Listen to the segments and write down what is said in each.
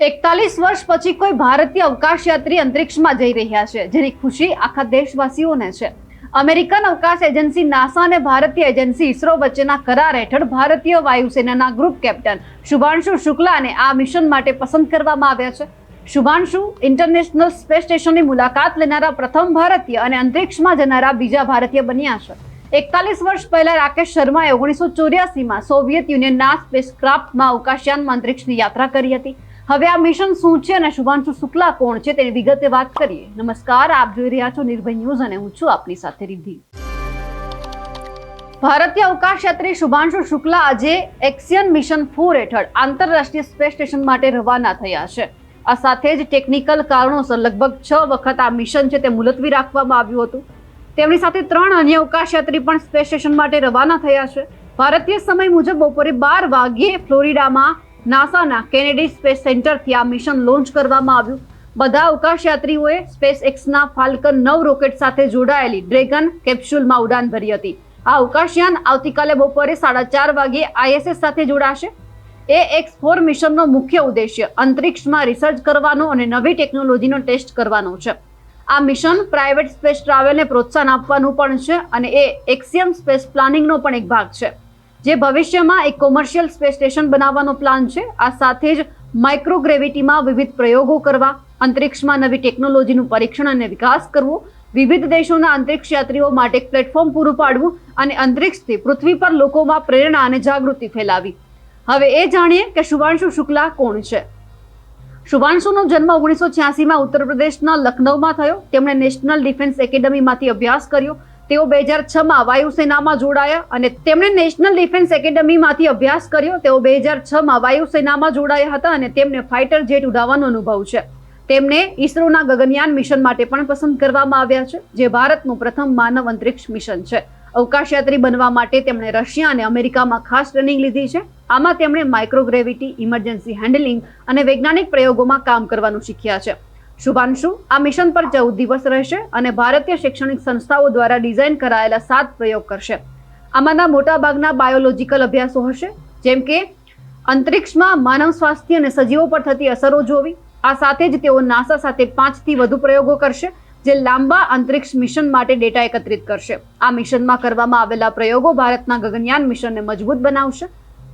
એકતાલીસ વર્ષ પછી કોઈ ભારતીય અવકાશયાત્રી અંતરિક્ષમાં જઈ રહ્યા છે, જેની ખુશી આખા દેશવાસીઓને છે. અમેરિકન અવકાશ એજન્સી નાસા અને ભારતીય એજન્સી ઇસરો વચ્ચેના કરાર હેઠળ ભારતીય વાયુસેનાના ગ્રુપ કેપ્ટન શુભાંશુ શુક્લાને આ મિશન માટે પસંદ કરવામાં આવ્યા છે. શુભાંશુ ઇન્ટરનેશનલ સ્પેસ સ્ટેશનની મુલાકાત લેનારા પ્રથમ ભારતીય અને અંતરિક્ષમાં જનારા બીજા ભારતીય બન્યા છે. એકતાલીસ વર્ષ પહેલા રાકેશ શર્માએ ઓગણીસો ચોર્યાસીમાં સોવિયત યુનિયનના સ્પેસ ક્રાફ્ટમાં અવકાશયાનમાં અંતરિક્ષની યાત્રા કરી હતી. હવે આ મિશન શું છે અને શુભાંશુ શુક્લા કોણ છે તેની વિગતે વાત કરીએ. નમસ્કાર, આપ જોઈ રહ્યા છો નિર્ભય ન્યૂઝ અને હું છું આપની સાથે રિદ્ધિ. ભારતીય અવકાશયાત્રી શુભાંશુ શુક્લા આજે એક્સિયન મિશન ફોર હેઠળ આંતરરાષ્ટ્રીય સ્પેસ સ્ટેશન માટે રવાના થયા છે. આ સાથે જ ટેકનિકલ કારણોસર લગભગ છ વખત આ મિશન છે તે મુલતવી રાખવામાં આવ્યું હતું. તેમની સાથે ત્રણ અન્ય અવકાશયાત્રી પણ સ્પેસ સ્ટેશન માટે રવાના થયા છે. ભારતીય સમય મુજબ બપોરે બાર વાગ્યે ફ્લોરિડામાં નાસાના કેનેડી સ્પેસ સેન્ટરથી આ મિશન લોન્ચ કરવામાં આવ્યું. બધા અવકાશયાત્રીઓએ સ્પેસ એક્સના ફાલ્કન નવ રોકેટ સાથે જોડાયેલી ડ્રેગન કેપ્સ્યુલમાં ઉડાન ભરી હતી. આ અવકાશયાન આવતીકાલે બપોરે સાડા ચાર વાગ્યે આઈએસએસ સાથે જોડાશે. એ એક્સ ફોર મિશનનો મુખ્ય ઉદ્દેશ્ય અંતરિક્ષમાં રિસર્ચ કરવાનો અને નવી ટેકનોલોજીનો ટેસ્ટ કરવાનો છે. આ મિશન પ્રાઇવેટ સ્પેસ ટ્રાવેલને પ્રોત્સાહન આપવાનું પણ છે અને એ એક્સિયમ સ્પેસ પ્લાનિંગનો પણ એક ભાગ છે. જે ભવિષ્યમાં એક કોમર્શિયલ સ્પેસ સ્ટેશન બનાવવાનો પ્લાન છે. આ સાથે જ માઇક્રોગ્રેવિટીમાં વિવિધ પ્રયોગો કરવા, અંતરિક્ષમાં નવી ટેકનોલોજીનું પરીક્ષણ અને વિકાસ કરવો, વિવિધ દેશોના અંતરિક્ષ યાત્રીઓ માટે પ્લેટફોર્મ પૂરું પાડવું અને અંતરિક્ષથી પૃથ્વી પર લોકોમાં પ્રેરણા અને જાગૃતિ ફેલાવી. હવે એ જાણીએ કે શુભાંશુ શુક્લા કોણ છે? શુભાંશુનો જન્મ ઓગણીસો છ્યાસીમાં ઉત્તર પ્રદેશના લખનૌમાં થયો. તેમણે નેશનલ ડિફેન્સ એકેડમીમાંથી અભ્યાસ કર્યો. તેઓ બે હજાર છમાં વાયુસેનામાં જોડાયા અને તેમણે નેશનલ ડિફેન્સ એકેડમીમાંથી અભ્યાસ કર્યો. તેઓ બે હજાર છમાં વાયુસેનામાં જોડાયા હતા અને તેમને ફાઇટર જેટ ઉડાવવાનો અનુભવ છે. તેમને ઇસરોના ગગનયાન મિશન માટે પણ પસંદ કરવામાં આવ્યા છે, જે ભારતનું પ્રથમ માનવ અંતરિક્ષ મિશન છે. અવકાશયાત્રી બનવા માટે તેમણે રશિયા અને અમેરિકામાં ખાસ ટ્રેનિંગ લીધી છે. આમાં તેમણે માઇક્રોગ્રેવિટી, ઇમરજન્સી હેન્ડલિંગ અને વૈજ્ઞાનિક પ્રયોગોમાં કામ કરવાનું શીખ્યા છે. શુભાંશુ, આ મિશન પર ચૌદ દિવસ રહેશે અને ભારતીય શૈક્ષણિક સંસ્થાઓ દ્વારા ડિઝાઇન કરાયેલા સાત પ્રયોગ કરશે. આમાંના મોટાભાગના બાયોલોજીકલ અભ્યાસો હશે, જેમ કે અંતરિક્ષમાં માનવ સ્વાસ્થ્ય અને સજીવો પર થતી અસરો જોવી. આ સાથે જ તેઓ નાસા સાથે પાંચથી વધુ પ્રયોગો કરશે, જે લાંબા અંતરિક્ષ મિશન માટે ડેટા એકત્રિત કરશે. આ મિશનમાં કરવામાં આવેલા પ્રયોગો ભારતના ગગનયાન મિશનને મજબૂત બનાવશે.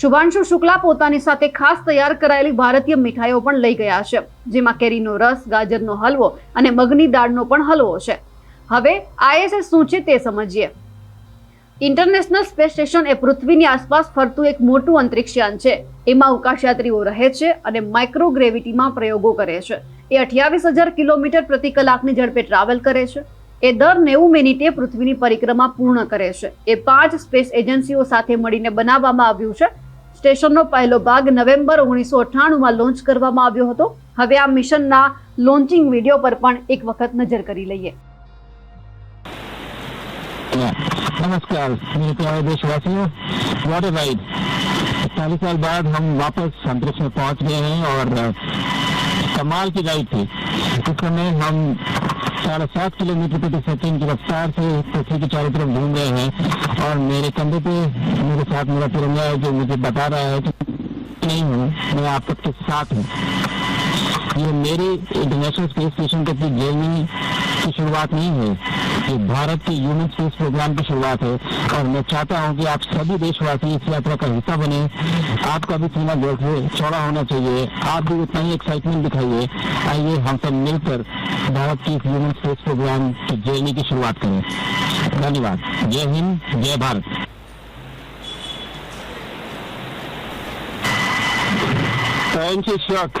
શુભાંશુ શુક્લા પોતાની સાથે ખાસ તૈયાર કરાયેલી ભારતીય મીઠાઈઓ પણ લઈ ગયા છે, જેમાં કેરીનો રસ, ગાજરનો હલવો અને મગની દાળનો પણ હલવો છે. હવે આઈએસએસ શું છે તે સમજીએ. ઇન્ટરનેશનલ સ્પેસ સ્ટેશન એ પૃથ્વીની આસપાસ ફરતું એક મોટું અંતરિક્ષયાન છે. એમાં અવકાશયાત્રીઓ રહે છે અને માઇક્રોગ્રેવિટીમાં પ્રયોગો કરે છે. એ અઠ્યાવીસ હજાર કિલોમીટર પ્રતિ કલાકની ઝડપે ટ્રાવેલ કરે છે. એ દર નેવું મિનિટે પૃથ્વીની પરિક્રમા પૂર્ણ કરે છે. એ પાંચ સ્પેસ એજન્સીઓ સાથે મળીને બનાવવામાં આવ્યું છે સ્ટેશનનો પહેલો ભાગ નવેમ્બર ઓગણીસો અઠ્ઠાણુંમાં લોન્ચ કરવામાં આવ્યો હતો હવે આ મિશનના લોન્ચિંગ વિડીયો પર પણ એક વખત નજર કરી લઈએ नमस्कार मेरे प्यारे देशवासियों वॉट ए राइड चालीस साल बाद हम वापस अंतरिक्ष में पहुंच गए हैं और अ, कमाल की राइड थी इस समय हम साढ़े सात किलोमीटर प्रति सेकंड की रफ्तार से पृथ्वी के चारों तरफ़ घूम रहे हैं और मेरे कंधे पे, मेरे साथ मेरा तिरंगा है जो मुझे बता रहा है कि नहीं हूँ, मैं आप सबके साथ हूँ। ये मेरी इंटरनेशनल स्पेस स्टेशन के की जर्नी की शुरुआत नहीं है। भारत के ह्यूमन स्पेस प्रोग्राम की शुरुआत है और मैं चाहता हूँ कि आप सभी देशवासी इस यात्रा का हिस्सा बने। आपका भी सीना गर्व से चौड़ा होना चाहिए। आप भी उतना ही एक्साइटमेंट दिखाइए। आइए, हम सब मिलकर भारत की ह्यूमन स्पेस प्रोग्राम की जर्नी की शुरुआत करें। धन्यवाद। जय हिंद, जय भारत। थैंक यू शक